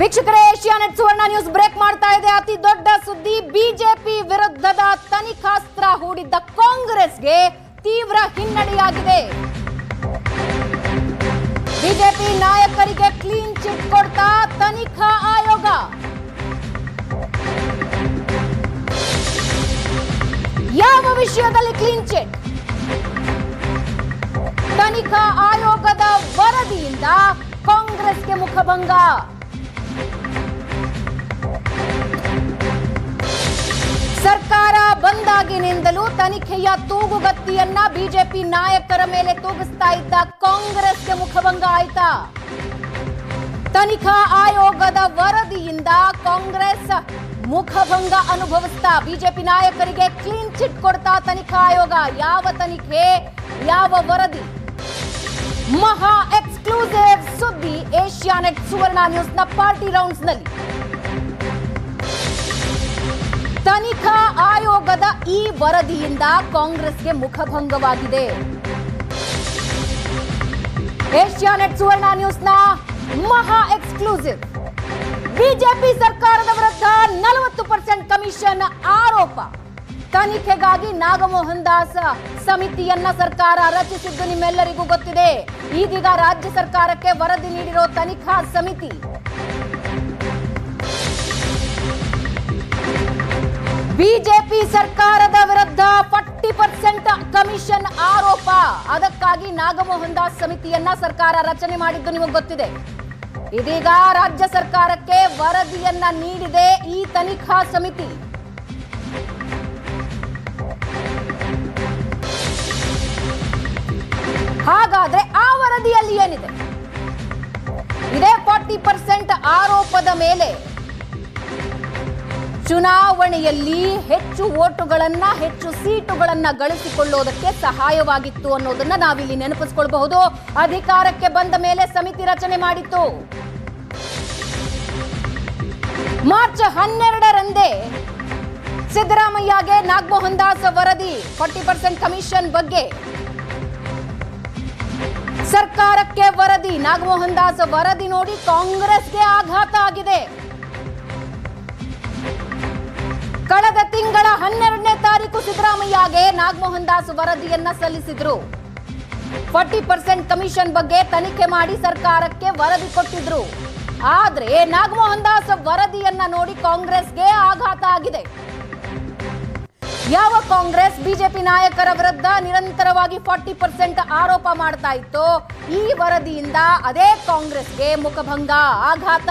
ವೀಕ್ಷಕರೇ, ಏಷ್ಯಾನೆಟ್ ಸುವರ್ಣ news break ಮಾಡ್ತಾ ಇದೆ. ಅತಿ ದೊಡ್ಡ ಸುದ್ದಿ, ಬಿಜೆಪಿ ವಿರುದ್ಧದ ತನಿಖಾಸ್ತ್ರ ಹೂಡಿದ್ದ ಕಾಂಗ್ರೆಸ್ಗೆ ತೀವ್ರ ಹಿನ್ನಡೆಯಾಗಿದೆ. ಬಿಜೆಪಿ ನಾಯಕರಿಗೆ ಕ್ಲೀನ್ ಚಿಟ್ ಕೊಡ್ತಾ ತನಿಖಾ ಆಯೋಗ. ಯಾವ ವಿಷಯದಲ್ಲಿ ಕ್ಲೀನ್ ಚಿಟ್? ತನಿಖಾ ಆಯೋಗದ ವರದಿಯಿಂದ ಕಾಂಗ್ರೆಸ್ಗೆ ಮುಖಭಂಗ. ಬಂದಾಗಿನಿಂದಲೂ ತನಿಖೆಯ ತೂಗುಗತ್ತಿಯನ್ನ ಬಿಜೆಪಿ ನಾಯಕರ ಮೇಲೆ ತೂಗಿಸ್ತಾ ಇದ್ದ ಕಾಂಗ್ರೆಸ್ಗೆ ಮುಖಭಂಗ ಆಯ್ತಾ? ತನಿಖಾ ಆಯೋಗದ ವರದಿಯಿಂದ ಕಾಂಗ್ರೆಸ್ ಮುಖಭಂಗ ಅನುಭವಿಸ್ತಾ ಬಿಜೆಪಿ ನಾಯಕರಿಗೆ ಕ್ಲೀನ್ ಚಿಟ್ ಕೊಡ್ತಾ ತನಿಖಾ ಆಯೋಗ. ಯಾವ ತನಿಖೆ, ಯಾವ ವರದಿ? ಮಹಾ ಎಕ್ಸ್ಕ್ಲೂಸಿವ್ ಸುದ್ದಿ ಏಷ್ಯಾನೆಟ್ ಸುವರ್ಣ ನ್ಯೂಸ್ನ ಪಾರ್ಟಿ ರೌಂಡ್ಸ್ನಲ್ಲಿ ತನಿಖಾ ಆಯೋಗದ ಈ ವರದಿಯಿಂದ ಕಾಂಗ್ರೆಸ್ಗೆ ಮುಖಭಂಗವಾಗಿದೆ. ಏಷ್ಯಾನೆಟ್ ಸುವರ್ಣ ನ್ಯೂಸ್ನ ಮಹಾ ಎಕ್ಸ್ಕ್ಲೂಸಿವ್. ಬಿಜೆಪಿ ಸರ್ಕಾರದ ವಿರುದ್ಧ ನಲವತ್ತು ಪರ್ಸೆಂಟ್ ಕಮಿಷನ್ ಆರೋಪ. ತನಿಖೆಗಾಗಿ ನಾಗಮೋಹನ್ ದಾಸ್ ಸಮಿತಿಯನ್ನ ಸರ್ಕಾರ ರಚಿಸಿದ್ದು ನಿಮ್ಮೆಲ್ಲರಿಗೂ ಗೊತ್ತಿದೆ. ಈಗೀಗ ರಾಜ್ಯ ಸರ್ಕಾರಕ್ಕೆ ವರದಿ ನೀಡಿರೋ ತನಿಖಾ ಸಮಿತಿ ಬಿಜೆಪಿ ಸರ್ಕಾರದ ವಿರುದ್ಧ ಫಾರ್ಟಿ ಪರ್ಸೆಂಟ್ ಕಮಿಷನ್ ಆರೋಪ. ಅದಕ್ಕಾಗಿ ನಾಗಮೋಹನ್ ದಾಸ್ ಸಮಿತಿಯನ್ನ ಸರ್ಕಾರ ರಚನೆ ಮಾಡಿದ್ದು ನಿಮಗೆ ಗೊತ್ತಿದೆ. ಇದೀಗ ರಾಜ್ಯ ಸರ್ಕಾರಕ್ಕೆ ವರದಿಯನ್ನ ನೀಡಿದೆ ಈ ತನಿಖಾ ಸಮಿತಿ. ಹಾಗಾದ್ರೆ ಆ ವರದಿಯಲ್ಲಿ ಏನಿದೆ? ಇದೇ ಫಾರ್ಟಿ ಪರ್ಸೆಂಟ್ ಆರೋಪದ ಮೇಲೆ ಚುನಾವಣೆಯಲ್ಲಿ ಹೆಚ್ಚು ಓಟುಗಳನ್ನ ಹೆಚ್ಚು ಸೀಟುಗಳನ್ನ ಗಳಿಸಿಕೊಳ್ಳೋದಕ್ಕೆ ಸಹಾಯವಾಗಿತ್ತು ಅನ್ನೋದನ್ನ ನಾವಿಲ್ಲಿ ನೆನಪಿಸ್ಕೊಳ್ಬಹುದು. ಅಧಿಕಾರಕ್ಕೆ ಬಂದ ಮೇಲೆ ಸಮಿತಿ ರಚನೆ ಮಾಡಿತ್ತು. ಮಾರ್ಚ್ ಹನ್ನೆರಡರಂದೇ ಸಿದ್ದರಾಮಯ್ಯಗೆ ನಾಗಮೋಹನ್ ದಾಸ್ ವರದಿ, ಫಾರ್ಟಿ ಪರ್ಸೆಂಟ್ ಕಮಿಷನ್ ಬಗ್ಗೆ. ಸರ್ಕಾರಕ್ಕೆ ವರದಿ, ನಾಗಮೋಹನ್ ದಾಸ್ ವರದಿ ನೋಡಿ ಕಾಂಗ್ರೆಸ್ಗೆ ಆಘಾತ ಆಗಿದೆ. ಕಳೆದ ತಿಂಗಳ ಹನ್ನೆರಡನೇ ತಾರೀಕು ಸಿದ್ದರಾಮಯ್ಯಗೆ ನಾಗಮೋಹನ್ ದಾಸ್ ವರದಿಯನ್ನ ಸಲ್ಲಿಸಿದ್ರು. ಫಾರ್ಟಿ ಪರ್ಸೆಂಟ್ ಕಮಿಷನ್ ಬಗ್ಗೆ ತನಿಖೆ ಮಾಡಿ ಸರ್ಕಾರಕ್ಕೆ ವರದಿ ಕೊಟ್ಟಿದ್ರು. ಆದ್ರೆ ನಾಗಮೋಹನ್ ದಾಸ್ ವರದಿಯನ್ನ ನೋಡಿ ಕಾಂಗ್ರೆಸ್ಗೆ ಆಘಾತ ಆಗಿದೆ. ಯಾವ ಕಾಂಗ್ರೆಸ್ ಬಿಜೆಪಿ ನಾಯಕರ ವಿರುದ್ಧ ನಿರಂತರವಾಗಿ ಫಾರ್ಟಿ ಪರ್ಸೆಂಟ್ ಆರೋಪ ಮಾಡ್ತಾ ಇತ್ತು ಈ ವರದಿಯಿಂದ ಅದೇ ಕಾಂಗ್ರೆಸ್ಗೆ ಮುಖಭಂಗ, ಆಘಾತ.